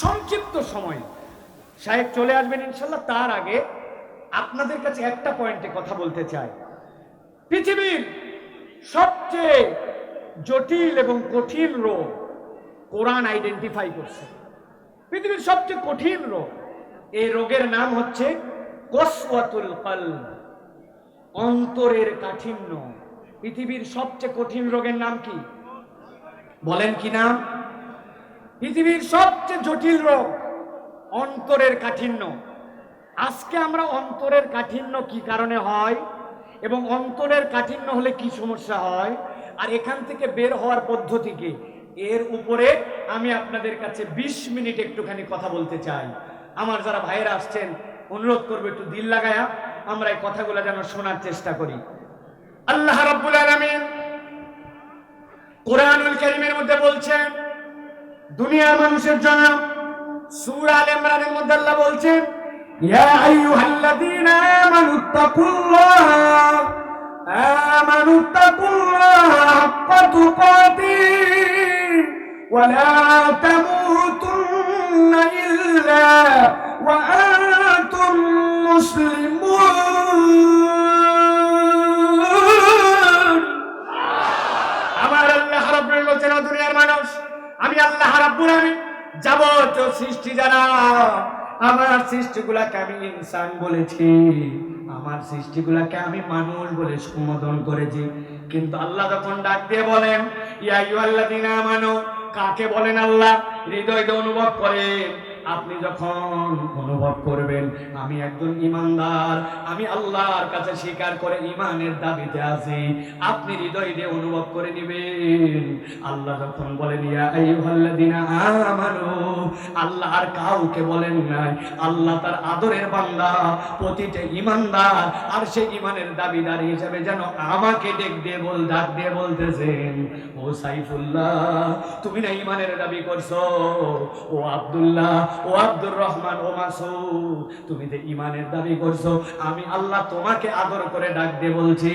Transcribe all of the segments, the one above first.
সংক্ষিপ্ত সময়। সাহেব চলে আসবেন ইনশাল্লাহ, তার আগে আপনাদের কাছে একটা পয়েন্টে কথা বলতে চাই। পৃথিবীর সবচেয়ে জটিল এবং কঠিন রোগ কোরআন আইডেন্টিফাই করছে। পৃথিবীর সবচেয়ে কঠিন রোগ, এই রোগের নাম হচ্ছে কসওয়াতুল কলব, অন্তরের কাঠিন্য। পৃথিবীর সবচেয়ে কঠিন রোগের নাম কি? বলেন কি নাম? পৃথিবীর সবচেয়ে জটিল রোগ অন্তরের কাঠিন্য। আজকে আমরা অন্তরের কাঠিন্য কি কারণে হয় এবং অন্তরের কাঠিন্য হলে কি সমস্যা হয় আর এখান থেকে বের হওয়ার পদ্ধতি কি? এর উপরে আমি আপনাদের কাছে ২০ মিনিট একটুখানি কথা বলতে চাই। আমার যারা ভাইয়েরা আসছেন, অনুরোধ করব একটু দিল লাগায়া আমরা এই কথাগুলো যেন শোনার চেষ্টা করি। আল্লাহ রাব্বুল আলামিন কোরআনুল কারীমের মধ্যে বলছেন দুনিয়ার মানুষের জন্য সূরা আল ইমরানের মধ্যে আল্লাহ বলছেন, ইয়া আইয়ুহাল্লাযীনা আমানুত্তাকুল্লাহ আমানুত্তাকুল্লাহ হাক্কা তুকাতিহ ওয়া তামুতুন্না ইল্লা ওয়া আনতুম মুসলিমুন। আমি আল্লাহ রাব্বুল আলামিন যাবতীয় সৃষ্টি যারা, আমার সৃষ্টিগুলাকে আমি ইনসান বলেছি। আমার সৃষ্টিগুলাকে আমি মানুষ বলে সম্বোধন করেছি। কিন্তু আল্লাহ যখন ডাক দিয়ে বলেন, ইয়া দিনা আমানু কাকে বলেন আল্লাহ? হৃদয় দিয়ে অনুভব করেন। আপনি যখন অনুভব করবেন, আমি একজন ইমানদার, আমি আল্লাহর কাছে স্বীকার করে ইমানের দাবিতে আছি, আপনি হৃদয় দিয়ে অনুভব করে নেবেন। আল্লাহ যখন বলেন, ইয়া আল্লাহ আর কাউকে বলেন নাই, আল্লাহ তার আদরের বান্দা, প্রতিটা ইমানদার আর সেই ইমানের দাবিদার হিসেবে যেন আমাকে ডেক দিয়ে বল, ডাক দিয়ে বলতেছেন, ও সাইফুল্লাহ, তুমি না ইমানের দাবি করছ? ও আব্দুল্লাহ ও আব্দুর রহমান, ও মাসুদ, তুমি যে ইমানের দাবি করছ, আমি আল্লাহ তোমাকে আদর করে ডাক দিয়ে বলছি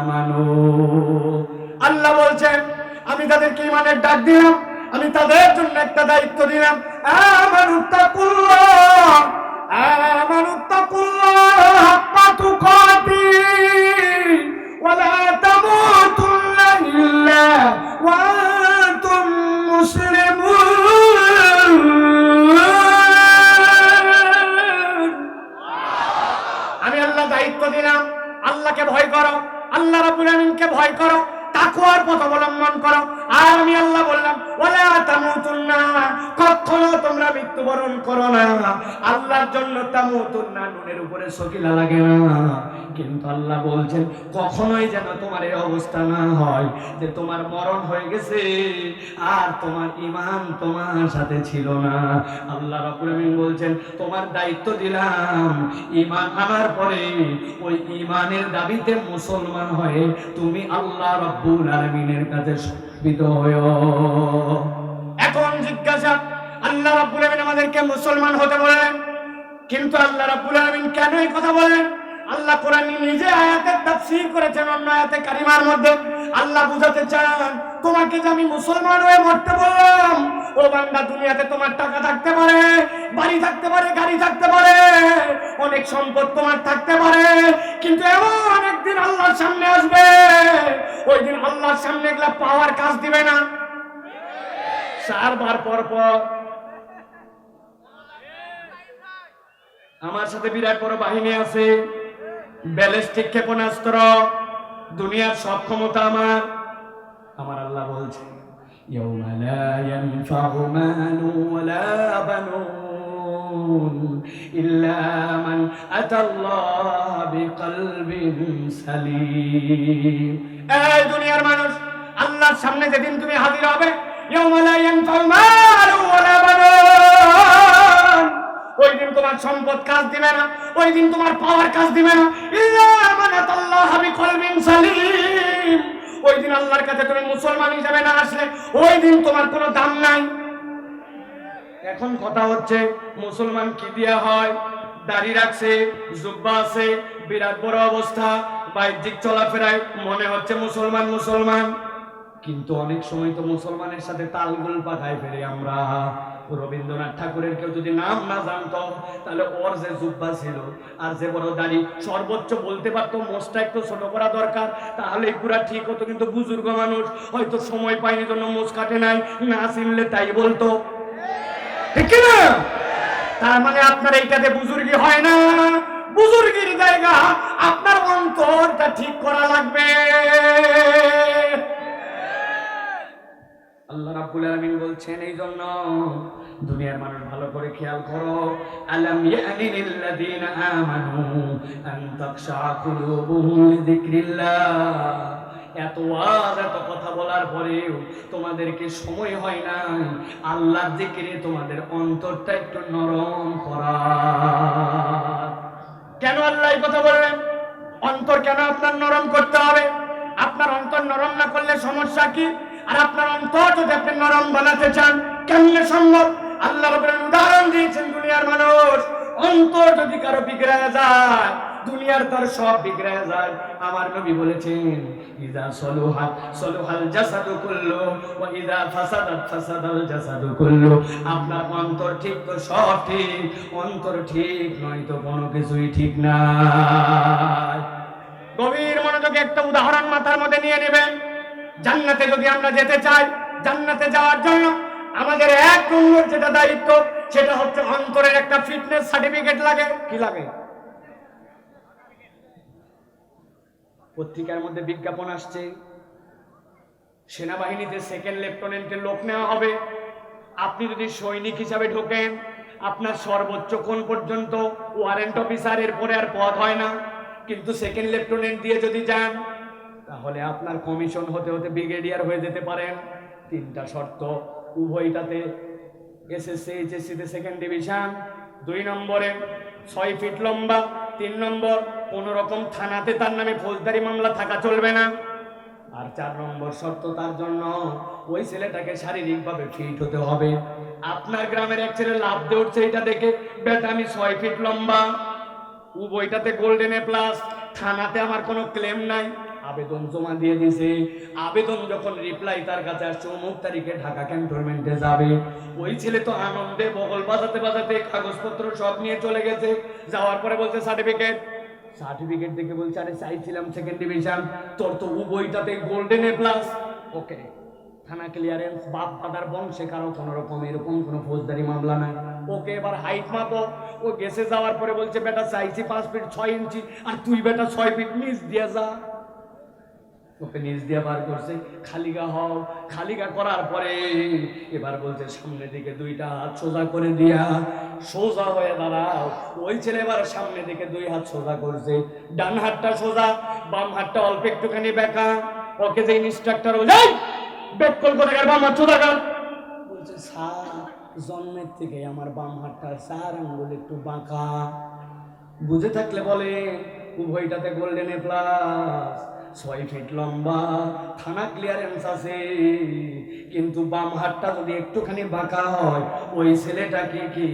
আমানু। আল্লাহ বলছেন, আমি তাদেরকে ইমানের ডাক দিলাম, আমি তাদের জন্য একটা দায়িত্ব দিলাম মুসলিমুন। আল্লাহকে ভয় করো আল্লাহ রাবুল আলমকে ভয় করো তাকুয়ার পথ অবলম্বন করো। আর আমি আল্লাহ বললাম, ওয়ালা তামুতুন্না, কখনো তোমরা মৃত্যুবরণ করো না। আল্লাহর জন্য তামুতুন্না, নুনের উপরে সকিলা লাগে না। কিন্তু আল্লাহ বলছেন, কখনোই যেন তোমার এই অবস্থা না হয় যে তোমার মরণ হয়ে গেছে আর তোমার ইমান তোমার সাথে ছিল না। আল্লাহ রাব্বুল বলছেন, তোমার দায়িত্ব দিলাম। ইমান আনার পরে ওই ইমানের দাবিতে মুসলমান হয়ে তুমি আল্লাহ রাব্বুল আলামিনের কাছে এখন জিজ্ঞাসা, আল্লাহ রাব্বুল আমাদেরকে মুসলমান হতে বলেন, কিন্তু আল্লাহ কেন এই কথা বলেন? আল্লাহ কোরআন নিজে আয়াতের করেছেন, অন্য আয়াতে কারিমার মধ্যে। আল্লাহ বুঝাতে চান, তোমাকে যে আমি মুসলমান হয়ে মরতে বললাম, ও বান্দা, দুনিয়াতে তোমার টাকা থাকতে পারে, বাড়ি থাকতে পারে, গাড়ি থাকতে পারে অনেক সম্পদ তোমার থাকতে পারে কিন্তু এমন একদিন আল্লাহর সামনে আসবে ওই দিন আল্লাহর সামনে এগুলা পাওয়ার কাজ দিবে না চারবার পর পর আমার সাথে বিরাট বড় বাহিনী আছে ব্যালিস্টিক ক্ষেপণাস্ত্র দুনিয়ার সব ক্ষমতা আমার আমার আল্লাহ বলছে يوم لا ينفع مال ولا بنون إلا من أتى الله بقلب سليم এই দুনিয়ার মানুষ আল্লাহর সামনে যেদিন তুমি হাজির হবে يوم لا ينفع مال ولا بنون ওই দিন তোমার সম্পদ কাজ দিবে না ওই দিন তোমার পাওয়ার কাজ দিবে না ইল্লা মান আতাল্লাহ বিকলবিন সালিম ওই দিন আল্লাহর কাছে তুমি মুসলমান হিসেবে না আসলে ওই দিন তোমার কোনো দাম নাই এখন কথা হচ্ছে, মুসলমান কি দিয়া হয়? দাড়ি রাখছে, জুব্বা আছে, বিরাট বড় অবস্থা, বাহ্যিক চলাফেরায় মনে হচ্ছে মুসলমান মুসলমান। কিন্তু অনেক সময় তো মুসলমানের সাথে তালগুল পাকায় ফেলে আমরা। রবীন্দ্রনাথ ঠাকুরের কেউ যদি নাম না জানতো, তাহলে ওর যে জুব্বা ছিল আর যে বড় দাড়ি, সর্বোচ্চ বলতে পারতো মোষটা একটু ছোট করা দরকার তাহলে পুরা ঠিক হতো। কিন্তু বুজুর্গ মানুষ হয়তো সময় পায়নি, জন্য মোষ কাটে নাই, না চিনলে তাই বলতো। ঠিক না? তার মানে আপনার এইটাতে বুজুর্গি হয় না। বুজুর্গির জায়গা আপনার অন্তরটা ঠিক করা লাগবে। আল্লাহ রাব্বুল আলামিন বলছেন এই জন্য দুনিয়ার মানুষ ভালো করে খেয়াল করো। আলাম ইয়ানি লিল্লাযিনা আমানু আন তাখশা কুলুবুহুম লিযিকরিল্লাহ। এত ওয়াজ, এত কথা বলার পরেও তোমাদেরকে সময় হয় না আল্লাহর জিকিরে তোমাদের অন্তরটা একটু নরম করা। কেন আল্লাহ কথা বললেন? অন্তর কেন আপনার নরম করতে হবে? আপনার অন্তর নরম না করলে সমস্যা কি? আর আপনার অন্তর যদি আপনি নরম বানাতে চান, কেমনে সম্ভব? আল্লাহ উদাহরণ দিয়েছেন দুনিয়ার মানুষ। অন্তর যদি কারও বিগড়ে যায়, দুনিয়ার তার সব বিগড়ে যায়। আমার নবী বলেছেন, ইদা সলুহা সলুহাল জাসাদু কুল্লু, ওয়া ইদা ফাসাদাত, ফাসাদাল জাসাদু কুল্লু। আপনার অন্তর ঠিক তো সব ঠিক, অন্তর ঠিক নয় তো কোনো কিছুই ঠিক না গভীর মনোযোগে একটা উদাহরণ মাথার মধ্যে নিয়ে নেবেন। জান্নাতে যদি আমরা যেতে চাই, জান্নাতে যাওয়ার জন্য আমাদের এক নম্বর যেটা দায়িত্ব, সেটা হচ্ছে অন্তরের একটা ফিটনেস সার্টিফিকেট লাগে। কি লাগে? পত্রিকার মধ্যে বিজ্ঞাপন আসছে। সেনাবাহিনীতে সেকেন্ড লেফটেন্যান্টের লোক নেওয়া হবে। আপনি যদি সৈনিক হিসাবে ঢোকেন, আপনার সর্বোচ্চ কোন পর্যন্ত ওয়ারেন্ট অফিসার এরপরে আর পদ হয় না। কিন্তু সেকেন্ড লেফটেন্যান্ট দিয়ে যদি যান, তাহলে আপনার কমিশন হতে হতে ব্রিগেডিয়ার হয়ে যেতে পারেন। তিনটা শর্ত। উভয়টাতে এসএসসি এইচএসসিতে সেকেন্ড ডিভিশন দুই নম্বরে ছয় ফিট লম্বা, তিন নম্বর কোনো রকম থানাতে তার নামে ফৌজদারি মামলা থাকা চলবে না। আর চার নম্বর শর্ত তার জন্য ওই ছেলেটাকে শারীরিকভাবে ফিট হতে হবে। আপনার গ্রামের এক ছেলে লাভ দিয়ে উঠছে এটা দেখে, বেটা, আমি ছয় ফিট লম্বা, উভয়টাতে গোল্ডেন এ প্লাস থানাতে আমার কোনো ক্লেম নাই। আবেদন জমা দিয়ে দিছে আবেদন যখন রিপ্লাই তার কাছে আসছে, অমুক তারিখে ঢাকা ক্যান্টনমেন্টে যাবে। ওই ছেলে তো আনন্দে বগল বাজাতে বাজাতে কাগজপত্র সব নিয়ে চলে গেছে। যাওয়ার পরে বলছে সার্টিফিকেট সার্টিফিকেট দেখে বলছে, আরে চাইছিলাম সেকেন্ড ডিভিশন তোর তো উভয়টাতে গোল্ডেন এ প্লাস ওকে থানা ক্লিয়ারেন্স বাপ দাদার বংশে কারও কোনো রকম এরকম কোনো ফৌজদারি মামলা নাই। ওকে এবার হাইট মাপো। ও গেছে, যাওয়ার পরে বলছে, বেটা, চাইছি পাঁচ ফিট ছয় ইঞ্চি আর তুই বেটা ছয় ফিট নিচ দিয়ে যা। ওকে নিচ দিয়ে বার করছে, খালিগা হও, খালিগা করার পরে এবার বলছে, সামনের দিকে দুইটা হাত সোজা করে দিয়া, সোজা হয়ে দাঁড়াও। ওই ছেলে এবার সামনের দিকে দুই হাত সোজা করছে। ডান হাতটা সোজা, বাম হাতটা অল্প একটুখানি বেঁকা। ওকে যে ইনস্ট্রাক্টর বলে বেকল করে বাম হাত সোজা কর। বলছে, স্যার, জন্মের থেকে আমার বাম হাতটা চার আঙ্গুল একটু বাঁকা। বুঝে থাকলে বলে, উভয়টাতে গোল্ডেন প্লাস ছয় ফিট লম্বা, থানা ক্লিয়ারেন্স আছে। কিন্তু বাম হাতটা যদি একটুখানি বাঁকা হয়, ওই ছেলেটাকে কি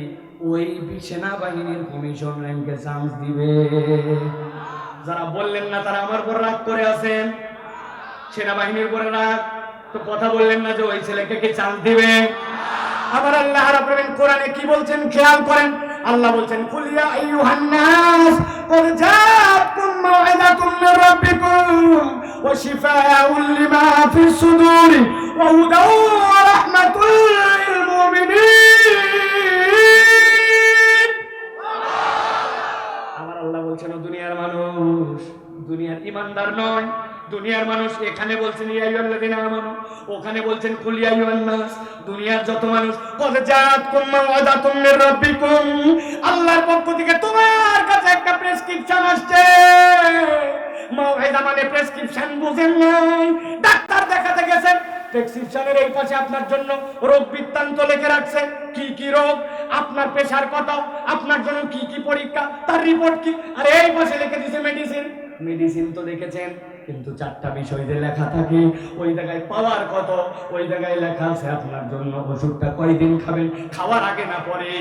ওই বিছেনা বাহিনীর কমিশন র্যাঙ্কে চান্স দিবে? যারা বললেন না তারা আমার পর রাগ করে আছেন। সেনাবাহিনীর পরে রাগ? তো কথা বললেন না যে ওই ছেলেকে কি চান্স দিবে? আবার আল্লাহ রাব্বুল কোরআনে কি বলছেন? খেয়াল করেন। আল্লাহ বলছেন কুলিয়া আইয়ুহান নাস কদ জাআত موعظة من ربكم وشفاء لما في الصدور وهدى ورحمة للمؤمنين আমার আল্লাহ বলছেন ও দুনিয়ার মানুষ দুনিয়ার ইমানদার নয় দুনিয়ার মানুষ এখানে বলছেন ইয়া আইয়ুহাল্লাযিনা আমানু ওখানে বলছেন কুল ইয়া আইয়ুহান নাস দুনিয়ার যত মানুষ কদ জাআতকুম মাওয়াদাতুম মির রাব্বিকুম আল্লাহর পক্ষ থেকে তোমার কাছে একটা প্রেসক্রিপশন আসছে। মাওয়াদা মানে প্রেসক্রিপশন বুঝেন নাই। ডাক্তার দেখাতে গেছেন। প্রেসক্রিপশনের এই পাশে আপনার জন্য রোগ বৃত্তান্ত লিখে রাখছে। কি কি রোগ? আপনার প্রেশার কত? আপনার জন্য কি কি পরীক্ষা? তার রিপোর্ট কি? আর এই পাশে লিখে দিয়েছে মেডিসিন মেডিসিন তো দেখেছেন কিন্তু চারটা বিষয় যে লেখা থাকে, ওই জায়গায় পাওয়ার কত? ওই জায়গায় লেখা আছে, আপনার জন্য ওষুধটা কয়দিন খাবেন? খাওয়ার আগে না পরে?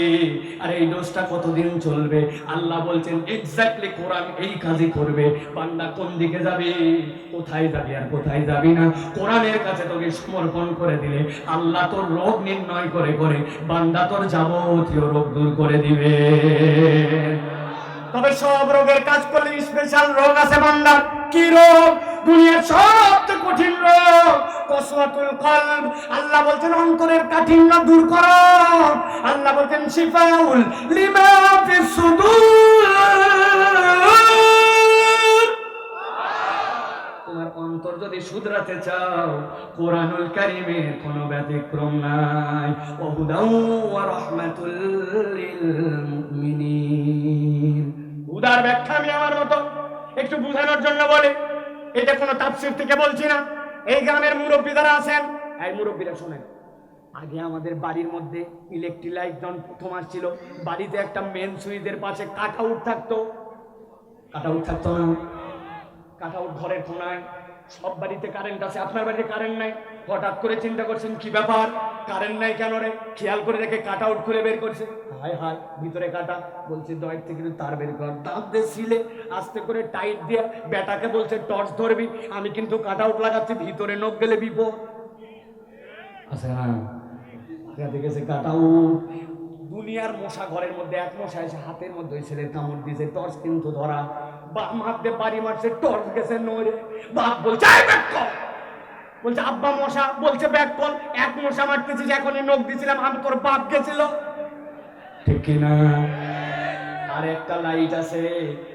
আর এই ডোজটা কতদিন চলবে? আল্লাহ বলছেন এক্স্যাক্টলি কোরআন এই কাজই করবে। বান্দা কোন দিকে যাবে? কোথায় যাবি আর কোথায় যাবি না? কোরআনের কাছে তোকে সমর্পণ করে দিলে, আল্লাহ তোর রোগ নির্ণয় করে করে বান্দা তোর যাবতীয় রোগ দূর করে দিবে। তবে সব রোগের কাজ করলে স্পেশাল রোগ আছে বান্দার। কি রোগ? দুনিয়ার সবচেয়ে কঠিন রোগ। কসওয়াতুল কলব। আল্লাহ বলছেন, অন্তরের কাঠিন্য দূর করো। আল্লাহ বলছেন, শিফাউল লিমা ফিস সুদূর। তোমার অন্তর যদি শুধরাতে চাও, কোরআনুল কারিমের কোনো ব্যতিক্রম নাই। ওহুদাউ ওয়া রাহমাতুল লিল ব্যাখ্যা আমি আমার মতো। একটু বুঝানোর জন্য বলে। এটা কোনো তাপসির থেকে বলছি না। এই গ্রামের মুরব্বী যারা আছেন, এই মুরব্বীরা শোনেন। আগে আমাদের বাড়ির মধ্যে ইলেকট্রিক লাইট যখন প্রথম আসছিল, বাড়িতে একটা মেন সুইচের পাশে কাট আউট থাকতো। কাট আউট থাকতো না। কাট ঘরের কোনায়। সব বাড়িতে কারেন্ট আছে, আপনার বাড়িতে কারেন্ট নাই? হঠাৎ করে চিন্তা করছেন, কি ব্যাপার? কারেন্ট নাই কেন রে? খেয়াল করে রেখে কাট আউট করে বের করছে। হায় হায়, ভিতরে কাটা। বলছে দয়ের থেকে তার বের কর। দাঁত দিয়ে সিলে আস্তে করে টাইট দিয়ে বেটাকে বলছে, টর্চ ধরবি, আমি কিন্তু কাট আউট লাগাচ্ছি, ভিতরে নখ গেলে বিপদ। আছে না দেখা গেছে কাটাও দুনিয়ার মশা ঘরের মধ্যে, এক মশা এসে হাতের মধ্যে ওই ছেলের কামড় দিয়েছে, টর্চ কিন্তু ধরা। বাম হাত দিয়ে বাড়ি মারছে টর্চ গেছে নড়ে। বাপ বলছে "এই ব্যাক কর।" বলছে আব্বা মশা বলছে ব্যাক কল এক মশা মারতেছিস এখনই নখ দিছিলাম আমি তোর বাপ গেছিল। ঠিক কিনা? আর একটা লাইট আছে।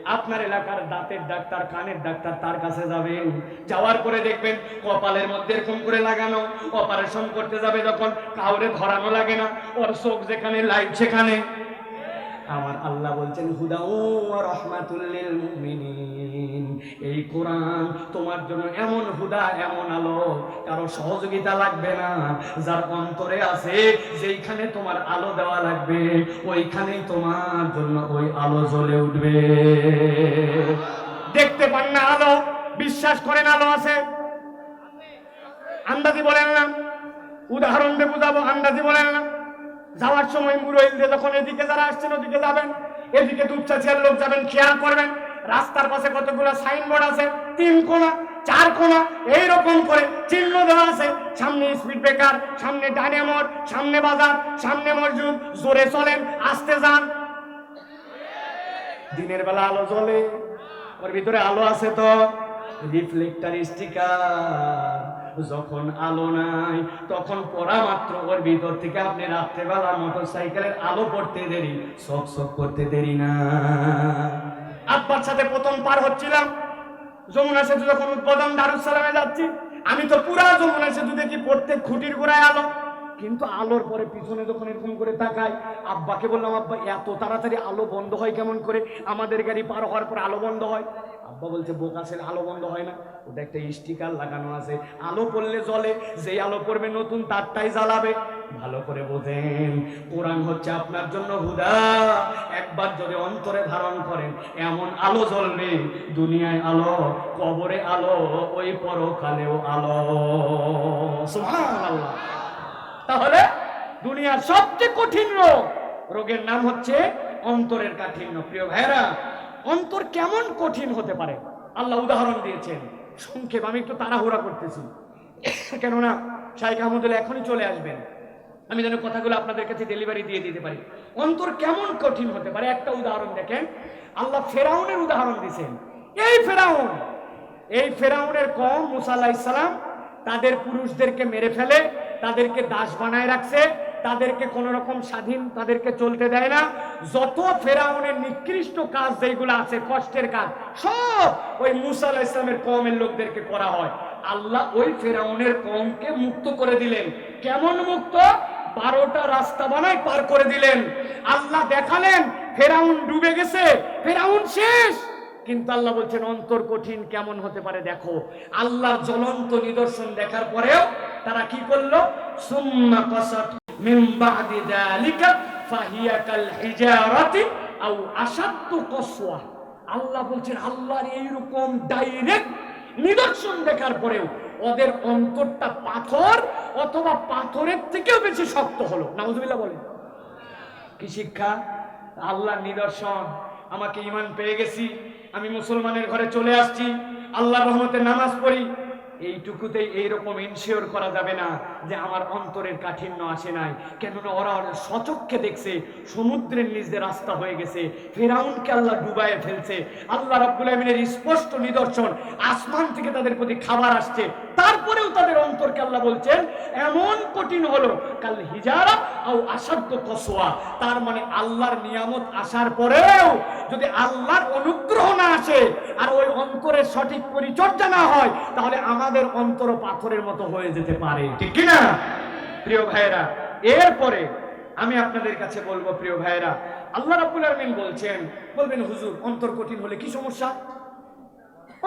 আপনার এলাকার দাঁতের ডাক্তার কানের ডাক্তার তার কাছে যাবেন। যাওয়ার পরে দেখবেন কপালের মধ্যে এরকম করে লাগানো। অপারেশন করতে যাবে যখন কাউরে ধরানো লাগে না। ওর চোখ যেখানে লাইট সেখানে। আমার আল্লাহ বলছেন হুদাউ ওয়া রাহমাতুল লিল মুমিনিন। এই কোরআন তোমার জন্য এমন হুদা, এমন আলো। কারও সহযোগিতা লাগবে না। যার অন্তরে আছে, যেইখানে তোমার আলো দেওয়া লাগবে, ওইখানেই তোমার জন্য ওই আলো জ্বলে উঠবে। দেখতে পান না আলো? বিশ্বাস করেন আলো আছে? আন্দাজি বলেন না। উদাহরণ দিয়ে বুঝাবো, আন্দাজি বলেন না। যাওয়ার সময় মুরইলদের যখন এদিকে যারা আসছেন, ওদিকে যাবেন। এদিকে দুপচাচিয়ার লোক যাবেন, খেয়াল করবেন। রাস্তার পাশে কতগুলো সাইনবোর্ড আছে? তিন কোনা, চার কোনা, এইরকম করে চিহ্ন দেওয়া আছে। সামনে স্পিড ব্রেকার সামনে ডানে মোড়, সামনে বাজার, সামনে মসজিদ, জোরে চলেন, আসতে যান। দিনের বেলা আলো জ্বলে, ওর ভিতরে আলো আছে তো। রিফ্লেক্টার স্টিকার যখন আলো নাই, তখন পড়া মাত্র ওর ভিতর থেকে আপনি রাত্রেবেলা মোটর সাইকেলের আলো পড়তে দেরি সক সক করতে দেরি না। আব্বার সাথে প্রথম পার হচ্ছিলাম, যমুনা সেতু যখন উদ্বোধন দারুসালামে যাচ্ছি, আমি তো পুরা যমুনা সেতু দেখি প্রত্যেক খুঁটির গোড়ায় আলো, কিন্তু আলোর পরে পিছনে যখন এরকম করে তাকাই, আব্বাকে বললাম, আব্বা, এত তাড়াতাড়ি আলো বন্ধ হয় কেমন করে? আমাদের গাড়ি পার হওয়ার পর আলো বন্ধ হয়। আব্বা বলছে বোকাসের আলো বন্ধ হয় না। ওটা একটা স্টিকার লাগানো আছে। আলো পড়লে জ্বলে, যেই আলো পড়বে নতুন তারটাই জ্বালাবে। ভালো করে বোঝেন, কোরআন হচ্ছে আপনার জন্য হুদা। একবার যদি অন্তরে ধারণ করেন, এমন আলো জ্বলবে, দুনিয়ায় আলো, কবরে আলো, ওই পরকালেও আলো। তাহলে দুনিয়ার সবচেয়ে কঠিন রোগ, রোগের নাম হচ্ছে অন্তরের কাঠিন্য। প্রিয় ভাইরা অন্তর কেমন কঠিন হতে পারে? আল্লাহ উদাহরণ দিয়েছেন। সংক্ষেপ, আমি একটু তাড়াহুড়া করতেছি। কেননা শাইখ আহমদুল্লাহ এখনই চলে আসবেন। আমি যেন কথাগুলো আপনাদের কাছে ডেলিভারি দিয়ে দিতে পারি। অন্তর কেমন কঠিন হতে পারে? একটা উদাহরণ দেখেন। আল্লাহ ফেরাউনের উদাহরণ দিয়েছেন। এই ফেরাউন, এই ফেরাউনের কম মুসা আল্লাহ ইসলাম তাদের পুরুষদেরকে মেরে ফেলে, তাদেরকে দাস বানায় রাখছে তাদেরকে কোন রকম স্বাধীন তাদেরকে চলতে দেয় না। যত ফেরাউনের নিকৃষ্ট কাজ যেগুলো আছে, কষ্টের কাজ, সব ওই মুসা আলাহ ইসলামের কমের লোকদেরকে করা হয়। আল্লাহ ওই ফেরাউনের কমকে মুক্ত করে দিলেন। কেমন মুক্ত? বারোটা রাস্তা বানায় পার করে দিলেন। আল্লাহ দেখালেন, ফেরাউন ডুবে গেছে, ফেরাউন শেষ। কিন্তু আল্লাহ বলছেন, অন্তর কঠিন কেমন হতে পারে দেখো। আল্লাহ জ্বলন্ত নিদর্শন দেখার পরেও তারা কি করল? সুম্মা কাসাত মিন বাদি যালিকা ফাহিয়া কাল হিজারাতি আও আল্লাহ বলছেন, আল্লাহর এইরকম ডাইরেক্ট নিদর্শন দেখার পরেও ওদের অন্তরটা পাথর অথবা পাথরের থেকেও বেশি শক্ত হলো। নাউজুবিল্লাহ বলেন। কি শিক্ষা? আল্লাহ নিদর্শন। আমাকে ইমান পেয়ে গেছি। আমি মুসলমানের ঘরে চলে আসছি। আল্লাহর রহমতে নামাজ পড়ি। এইটুকুতেই এইরকম ইনশিওর করা যাবে না যে আমার অন্তরের কাঠিন্য আসে নাই। কেননা ওরা সচক্ষে দেখছে, সমুদ্রের দিয়ে রাস্তা হয়ে গেছে, ফেরাউনকে আল্লাহ ডুবায়ে ফেলছে। আল্লাহ রাব্বুল আমিনের স্পষ্ট নিদর্শন, আসমান থেকে তাদের প্রতি খাবার আসছে। তারপরেও তাদের অন্তরকে আল্লাহ বলছেন, এমন কঠিন হলো, কাল হিজারা আও আসাধ্য কসোয়া তার মানে আল্লাহর নিয়ামত আসার পরেও যদি আল্লাহর অনুগ্রহ না আসে, আর ওই অন্তরের সঠিক পরিচর্যা না হয়, তাহলে আমাদের অন্তর পাথরের মতো হয়ে যেতে পারে। ঠিক কি না প্রিয় ভাইয়েরা, এরপরে আমি আপনাদের কাছে বলব, প্রিয় ভাইয়েরা, আল্লাহ রাব্বুল আলামিন বলছেন, বলবেন, হুজুর, অন্তর কঠিন হলে কি সমস্যা?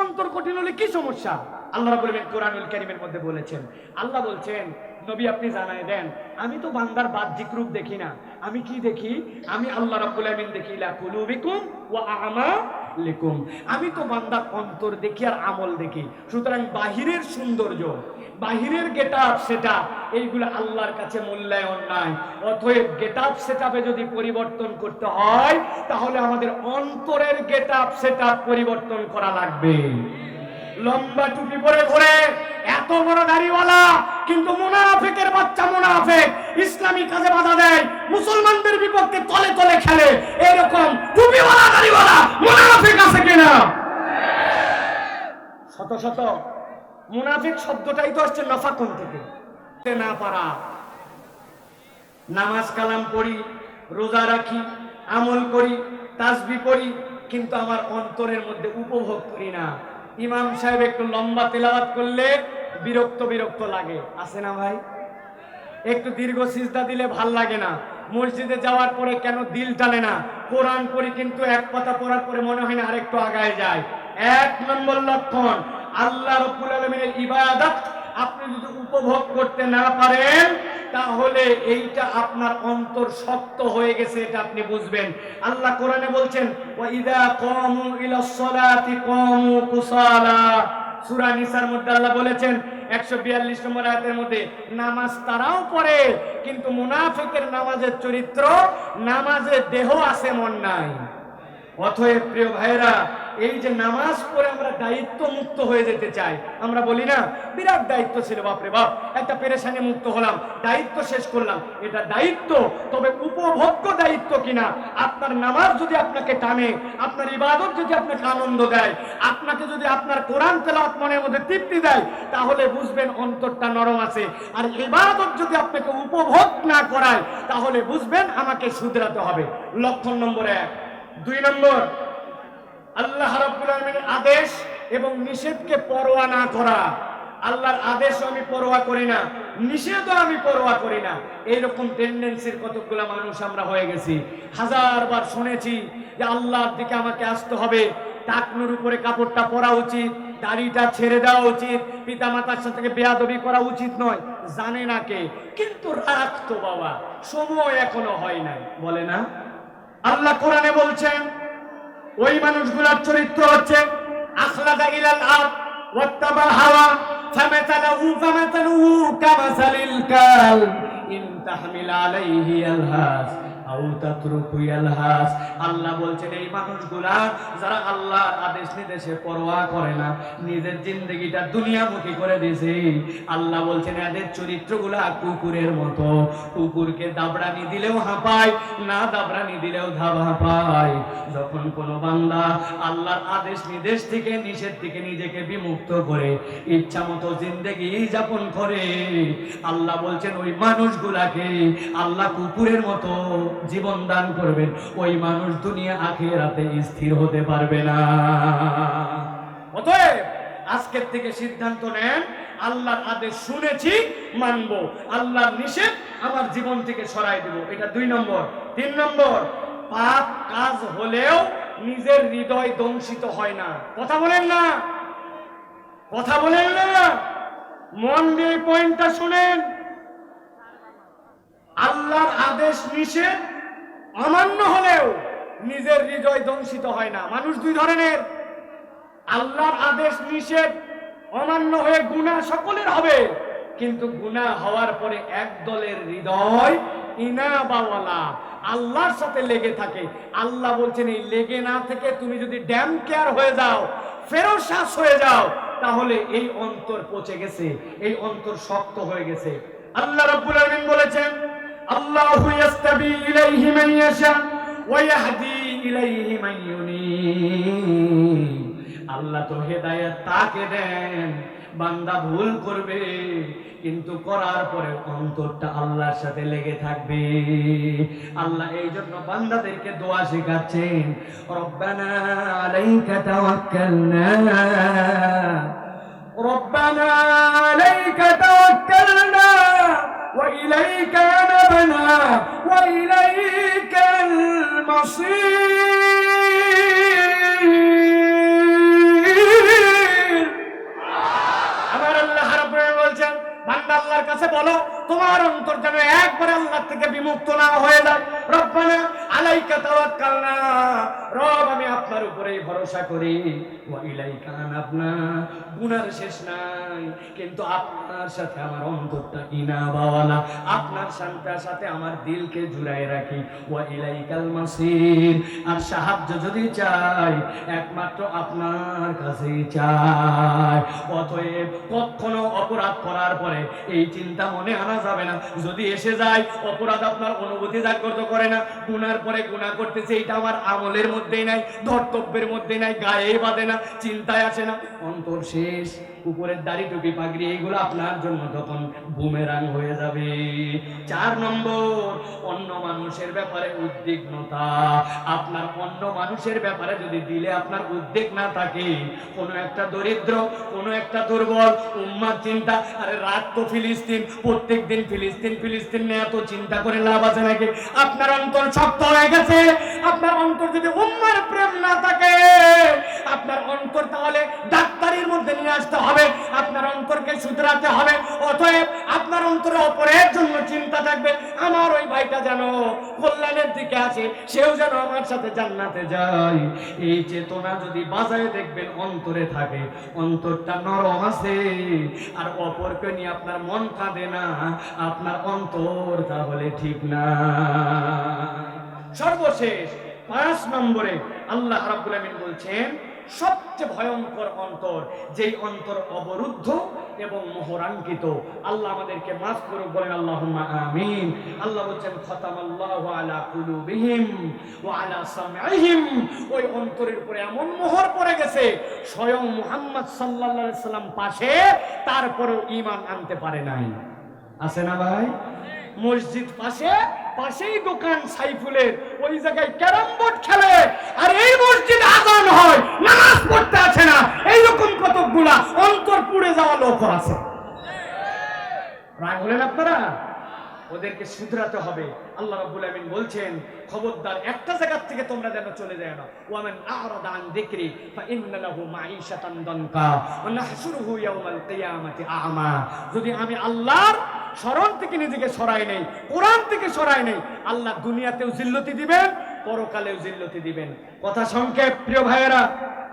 অন্তর কঠিন হলে কি সমস্যা? আল্লাহ রাব্বুল আলামিন কোরআনুল কারীমের মধ্যে বলেছেন। আল্লাহ বলছেন, নবী, আপনি জানাই দেন, আমি তো বান্দার বাহ্যিক রূপ দেখি না। আমি কি দেখি? আমি আল্লাহ রাব্বুল আলামিন দেখি, লা কুলুবিকুম ওয়া আমালিকুম আমি তো বান্দার অন্তর দেখি আর আমল দেখি। সুতরাং বাহিরের সৌন্দর্য, বাহিরের গেটআপ সেটা এইগুলো আল্লাহর কাছে মূল্যায়ন নাই। অতএব গেটআপ সেটাপে যদি পরিবর্তন করতে হয়, তাহলে আমাদের অন্তরের গেট আপ সেটা পরিবর্তন করা লাগবে। লম্বা টুপি পরে ঘোরে এত বড় দাড়িওয়ালা, কিন্তু মুনাফেকের বাচ্চা মোনাফেক, ইসলামী কাজে বাধা দেয়, মুসলমানদের বিপক্ষে তলে তলে খেলে, এরকম টুপিওয়ালা, দাড়িওয়ালা মুনাফেক আছে কিনা? শত শত। মুনাফিক শব্দটাই তো আসছে নফা নফাকুন থেকে। না পারা। নামাজ কালাম পড়ি, রোজা রাখি, আমল করি তাসবি পড়ি, কিন্তু আমার অন্তরের মধ্যে উপভোগ করি না। ইমাম সাহেব একটু লম্বা তেলাওয়াত করলে বিরক্ত বিরক্ত লাগে। আছে না ভাই? একটু দীর্ঘ সিজদা দিলে ভালো লাগে না। মসজিদে যাওয়ার পরে কেন দিল টানে না? কোরআন পড়ি কিন্তু এক কথা পড়ার পরে মনে হয় না আরেকটু আগায় যায়। এক নম্বর লক্ষণ, আল্লাহ রব্বুল আলমিনের ইবাদত আপনি যদি উপভোগ করতে না পারেন তাহলে এইটা আপনার অন্তর শক্ত হয়ে গেছে, এটা আপনি বুঝবেন। আল্লাহ কোরআনে বলছেন, ওয়াইদা কামু ইলাস সালাতি কামু নিসার মধ্যে আল্লাহ বলেছেন 142 নম্বর আয়াতের মধ্যে, নামাজ তারাও পড়ে, কিন্তু মুনাফিকের নামাজের চরিত্র, নামাজে দেহ আছে, মন নাই। অতএব প্রিয় ভাইরা এই যে নামাজ পড়ে আমরা দায়িত্ব মুক্ত হয়ে যেতে চাই, আমরা বলি না, বিরাট দায়িত্ব ছিল, বাপরে বাপ, একটা পেরেশানি মুক্ত হলাম, দায়িত্ব শেষ করলাম, এটা দায়িত্ব, তবে উপভোগ্য দায়িত্ব কিনা? আপনার নামাজ যদি আপনাকে টানে, আপনার ইবাদত যদি আপনাকে আনন্দ দেয়, আপনাকে যদি আপনার কোরআন তেলাওয়াত মনের মধ্যে তৃপ্তি দেয়, তাহলে বুঝবেন অন্তরটা নরম আছে। আর ইবাদত যদি আপনাকে উপভোগ না করায়, তাহলে বুঝবেন আমাকে শুধরাতে হবে। লক্ষণ নম্বর এক। দুই নম্বর আল্লাহ রাব্বুল আলামিনের আদেশ এবং নিষেধকে পরোয়া না করা। আল্লাহর আদেশ আমি পরোয়া করি না, নিষেধও আমি পরোয়া করি না। এইরকম টেন্ডেন্সির কতগুলা মানুষ আমরা হয়ে গেছি। হাজারবার শুনেছি যে আল্লাহর দিকে আমাকে আসতে হবে, টাকনুর উপরে কাপড়টা পরা উচিত, দাড়িটা ছেড়ে দেওয়া উচিত পিতা মাতার সাথে বেয়াদবি করা উচিত নয়, জানে না কে। কিন্তু রাখতো বাবা, সময় এখনও হয় নাই, বলে না? আল্লাহ কোরআনে বলছেন ওই মানুষগুলোর চরিত্র হচ্ছে আখলাদা ইলাল আব ওয়াত্তাবা হাওয়া ফামাতালাহু ফামাতালুহু কামাসালিল কাল, ইন তাহমিল আলাইহি আলহাস আল্লাহ বলছেন, এই মানুষগুলা যারা আল্লাহর আদেশ নির্দেশে পরোয়া করে না, নিজের জিন্দগিটা দুনিয়ামুখী করে দিয়েছে। আল্লাহ বলছেন, এদের চরিত্রগুলা কুকুরের মতো। কুকুরকে দাবড়ানি দিলেও হাঁপায়, না দাবড়ানি দিলেও ধাপ হাঁপায়। যখন কোনো বান্দা আল্লাহর আদেশ নির্দেশ থেকে, নিষেধ থেকে নিজেকে বিমুক্ত করে ইচ্ছা মতো জিন্দগি যাপন করে, আল্লাহ বলছেন, ওই মানুষগুলাকে আল্লাহ কুকুরের মতো জীবন দান করবেন, ওই মানুষ দুনিয়া আখেরাতে স্থির হতে পারবে না। অতএব আজকের থেকে সিদ্ধান্ত নেন, আল্লাহর আদেশ শুনেছি, মানবো। আল্লাহর নিষেধ আমার জীবন থেকে সরাই দেব। এটা দুই নম্বর। তিন নম্বর, পাপ কাজ হলেও নিজের হৃদয় দংশিত হয় না। কথা বলেন না। কথা বলেন না। মন দিয়ে পয়েন্টটা শুনেন। আল্লাহর আদেশ নিষেধ, অমান্য হলেও নিজের হৃদয় দংশিত হয় না। মানুষ দুই ধরনের। আল্লাহর আদেশ নিষেধ, অমান্য হয়ে গুণা সকলের হবে। কিন্তু গুণা হওয়ার পরে এক দলের হৃদয় ইনাবাওয়ালা, আল্লাহর সাথে লেগে থাকে। আল্লাহ বলছেন, এই লেগে না থেকে তুমি যদি ড্যাম কেয়ার হয়ে যাও ফেরোশ্বাস হয়ে যাও, তাহলে এই অন্তর পচে গেছে, এই অন্তর শক্ত হয়ে গেছে। আল্লাহ রাব্বুল আলামিন বলেছেন আল্লাহু ইয়াস্তাবি ইলাইহি মান ইয়াশা ওয়া ইয়াহদি ইলাইহি মান আল্লাহ তো হেদায়েত তাকে দেন, বান্দা ভুল করবে, কিন্তু করার পরে অন্তরটা আল্লাহর সাথে লেগে থাকবে। আল্লাহ এই জন্য বান্দাদেরকে দোয়া শেখাচ্ছেন, রব্বানা আলাইকা তাওয়াক্কালনা। রব্বানা আলাইকা তাওয়াক্কালনা। وإليك أنبنا وإليك المصير আমার আল্লাহ রাব্বুল আলামিন বলছেন বান্দা আল্লাহর কাছে বলো তোমার অন্তর যেন একবার আল্লাহ থেকে বিমুক্ত না হয়ে যায় রব্বানা আলাইকা তাওয়াক্কালনা রব, আমি আপনার উপরেই ভরসা করি। ওয়া ইলাইকা আনাবনা গুনার শেষ নাই, কিন্তু আপনার সাথে আমার অন্তরটা ইনা বাওয়ালা আপনার শান্তার সাথে আমার দিলকে জুড়ায় রাখি। ওয়া ইলাইকাল মাসির। আর সাহায্য যদি চাই, একমাত্র আপনার কাছেই চাই। অতএব কখনো অপরাধ করার পরে এই চিন্তা মনে আনা যাবে না। যদি এসে যায়, অপরাধ আপনার অনুভূতি জাগ্রত করে না। গুনার পরে গুনাহ করতেছে এটা আমার আমলের মধ্যেই নাই, ধর্তব্যের মধ্যে নাই, গায়ে বাঁধে না, চিন্তায় আসে না। অন্তর শেষ, উপরের দাড়ি টুপি পাগড়ি, এইগুলো আপনার জন্য তখন বুমেরাং হয়ে যাবে। চার নম্বর, অন্য মানুষের ব্যাপারে উদ্বিগ্নতা। আপনার অন্য মানুষের ব্যাপারে যদি দিলে আপনার উদ্বেগ না থাকে, কোনো একটা দরিদ্র, কোনো একটা দুর্বল, উম্মার চিন্তা, আরে রাত তো ফিলিস্তিন প্রত্যেক দিন ফিলিস্তিন ফিলিস্তিন নিয়ে এত চিন্তা করে লাভ আছে নাকি? আপনার অন্তর শক্ত হয়ে গেছে, আপনার অন্তর যদি উম্মার প্রেম না থাকে। আপনার অন্তর তাহলে মধ্যে নিয়ে আসতে হবে। আপনার অন্তরকে হবে। অতএব আপনার অন্তরে অপরের জন্য চিন্তা থাকবে। আমার ওই ভাইটা যেন কল্যাণের দিকে আসে, সেও যেন আমার সাথে জান্নাতে যায়। এই চেতনা যদি বাজায় দেখবেন, অন্তরে থাকে। অন্তরটা নরম আছে। আর অপরকে নিয়ে আপনার মন কাঁদে না। আপনার অন্তর তাহলে ঠিক না। সর্বশেষ পাঁচ নম্বরে আল্লাহ রাব্বুল আমিন বলছেন, সবচেয়ে ভয়ঙ্কর অন্তর, যেই অন্তর অবরুদ্ধ এবং মোহরাঙ্কিত। আল্লাহ আমাদেরকে মাফ করুক, বলেন আল্লাহুম্মা আমিন। আল্লাহ বলছেন, খতামাল্লাহু আলা কুলুবিহিম ওয়া আলা সামঈহিম। ওই অন্তরের উপরে এমন মোহর পড়ে গেছে, স্বয়ং মুহাম্মদ সাল্লাল্লাহু সাল্লাম পাশে, তারপরেও ঈমান আনতে পারে নাই। আছে না ভাই? মসজিদ পাশে পাশেই দোকান সাইফুলের। ওই জায়গায় ক্যারাম বোর্ড খেলে, আর এই মসজিদ আজান হয়, নামাজ পড়তে আছে না। এইরকম কতকগুলা অন্তর পুড়ে যাওয়া লোক আছে। রাগ হলেন আপনারা? ওদেরকে শুধরাতে হবে। আল্লাহ আমিন বলছেন, খবরদার একটা জায়গা থেকে তোমরা যেন চলে যায় না। ওয়ামান আ'রাদা আন যিকরি, ফা ইন্না লাহু মাঈশাতান দানকা, ওয়া নাহশুরুহু ইয়াওমাল কিয়ামাতি আ'মা। যদি আমি আল্লাহর স্মরণ থেকে নিজেকে সরাই নেই, কোরআন থেকে সরাই নেই। আল্লাহ দুনিয়াতেও জিল্লতি দিবেন, পরকালেও জিল্লতি দিবেন। কথা সংক্ষেপ, প্রিয় ভাইয়েরা,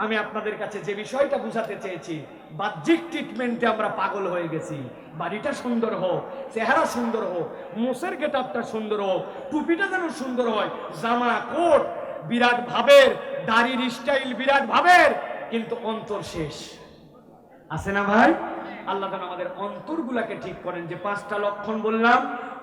আমি আপনাদের কাছে যে বিষয়টা বুঝাতে চেয়েছি, বাহ্যিক ট্রিটমেন্টে আমরা পাগল হয়ে গেছি। বাড়িটা সুন্দর হোক, চেহারা সুন্দর হোক, মুসের গেটআপটা সুন্দর হোক, টুপিটা যেন সুন্দর হয়, জামা, কোট, বিরাট ভাবের, দাড়ির স্টাইল বিরাট ভাবের, কিন্তু অন্তর শেষ। আছে না ভাই? আল্লাহ যেন আমাদের অন্তরগুলাকে ঠিক করেন। যে পাঁচটা লক্ষণ বললাম,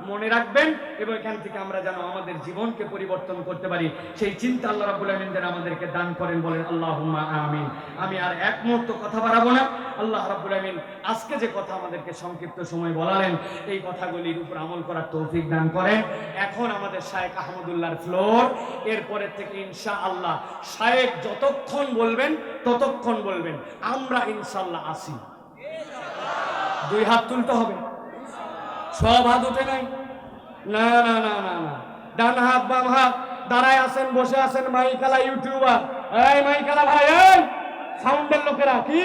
মনে রাখবেন এবং এখান থেকে আমরা যেন আমাদের জীবনকে পরিবর্তন করতে পারি। সেই চিন্তা আল্লাহ রাব্বুল আমিন যেন আমাদেরকে দান করেন, বলেন আল্লাহ আমিন। আমি আর এক মুহূর্ত কথা বাড়াবো না। আল্লাহ রাব্বুল আমিন আজকে যে কথা আমাদেরকে সংক্ষিপ্ত সময় বলালেন, এই কথাগুলির উপর আমল করার তৌফিক দান করেন। এখন আমাদের শায়েক আহমদুল্লাহর ফ্লোর। এরপরের থেকে ইনশা আল্লাহ শায়েক যতক্ষণ বলবেন, ততক্ষণ বলবেন, আমরা ইনশাল্লাহ আসি। দুই হাত তুলতে হবে। সব হাত উঠে নাই। না না না না না। ডান হাত, বাম হাত। দাঁড়ায় আছেন, বসে আছেন মাইকালা ইউটিউবার। এই মাইকালা ভাই সাউন্ডের লোকেরা, কি?